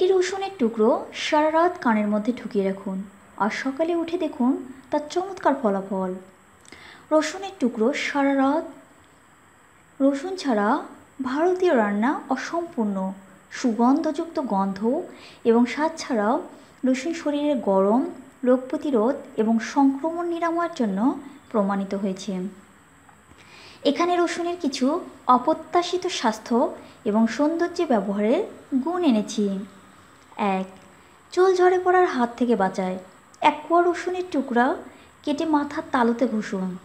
একটি রসুনের টুকরো সারা রাত কানের মধ্যে ঢুকিয়ে রাখুন আর সকালে উঠে দেখুন তার চমৎকার ফলাফল। রসুনের টুকরো সারা রাত, রসুন ছাড়া ভারতীয় রান্না অসম্পূর্ণ, সুগন্ধযুক্ত গন্ধ এবং স্বাদ ছাড়াও রসুন শরীরের গরম, রোগ প্রতিরোধ এবং সংক্রমণ নিরাময়ের জন্য প্রমাণিত হয়েছে। এখানে রসুনের কিছু অপ্রত্যাশিত স্বাস্থ্য এবং সৌন্দর্য ব্যবহারের গুণ এনেছি। এক, চুল ঝরে পড়ার হাত থেকে বাঁচায়। এক কোয়া রসুনের টুকরা কেটে মাথার তালুতে ঘষুন।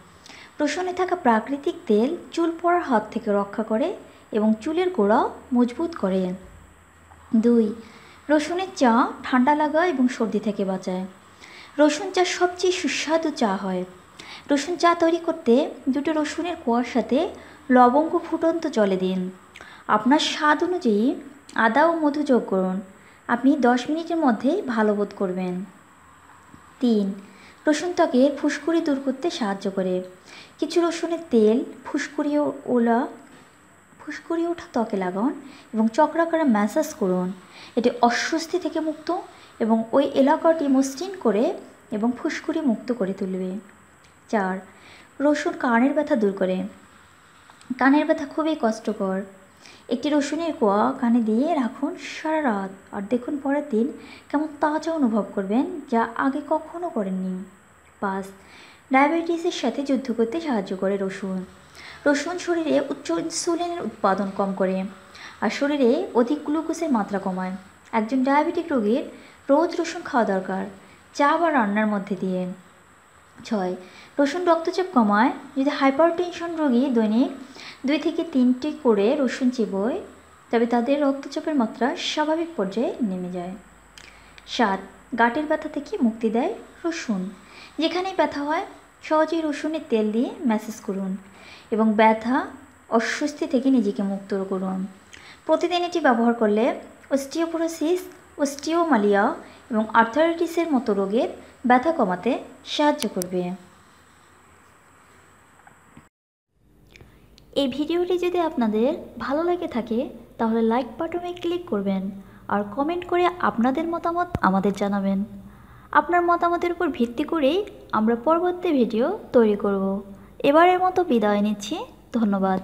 রসুনে থাকা প্রাকৃতিক তেল চুল পড়ার হাত থেকে রক্ষা করে এবং চুলের গোড়া মজবুত করে। দুই, রসুনের চা ঠান্ডা লাগা এবং সর্দি থেকে বাঁচায়। রসুন চা সবচেয়ে সুস্বাদু চা হয়। রসুন চা তৈরি করতে দুটো রসুনের কোয়ার সাথে লবঙ্গ ফুটন্ত জলে দিন। আপনার স্বাদ অনুযায়ী আদা ও মধু যোগ করুন। আপনি দশ মিনিটের মধ্যেই ভালো বোধ করবেন। তিন রসুন ত্বকের ফুসকুড়ি দূর করতে সাহায্য করে। কিছু রসুনের তেল, ফুসকুড়ি ওলা, ফুসকুড়ি ওঠা ত্বকে লাগান এবং চক্রাকারে ম্যাসাজ করুন। এটি অস্বস্তি থেকে মুক্ত এবং ওই এলাকাটি মসৃণ করে এবং ফুসকুড়ি মুক্ত করে তুলবে। চার, রসুন কানের ব্যথা দূর করে। কানের ব্যথা খুবই কষ্টকর। একটি রসুনের কোয়া কানে দিয়ে রাখুন সারা রাত। আর দেখুন পরের দিন কেমন তাজা অনুভব করবেন যা আগে কখনো করেননি। পাঁচ ডায়াবেটিসের সাথে যুদ্ধ করতে সাহায্য করে রসুন। রসুন শরীরে উচ্চ ইনসুলিনের উৎপাদন কম করে আর শরীরে অধিক গ্লুকোজের মাত্রা কমায়। একজন ডায়াবেটিক রোগীর রোজ রসুন খাওয়া দরকার, চা বা রান্নার মধ্যে দিয়ে। ছয়, রসুন রক্তচাপ কমায়, যদি হাইপার টেনশন রোগী দৈনিক দুই থেকে তিনটি করে রসুন চিবোয়, তবে তাদের রক্তচাপের মাত্রা স্বাভাবিক পর্যায়ে নেমে যায়। সাত, গাঁটের ব্যথা থেকে মুক্তি দেয় রসুন। যেখানেই ব্যথা হয়, সহজেই রসুনের তেল দিয়ে ম্যাসেজ করুন এবং ব্যথা, অস্বস্তি থেকে নিজেকে মুক্ত করুন। প্রতিদিন এটি ব্যবহার করলে অস্টিওপোরোসিস, অস্টিওমালিয়া এবং আর্থারাইটিসের মতো রোগের ব্যথা কমাতে সাহায্য করবে। এই ভিডিওটি যদি আপনাদের ভালো লাগে থাকে, তাহলে লাইক বাটনে ক্লিক করবেন আর কমেন্ট করে আপনাদের মতামত আমাদের জানাবেন। আপনার মতামতের উপর ভিত্তি করেই আমরা পরবর্তী ভিডিও তৈরি করব। এবারের মতো বিদায় নিচ্ছি, ধন্যবাদ।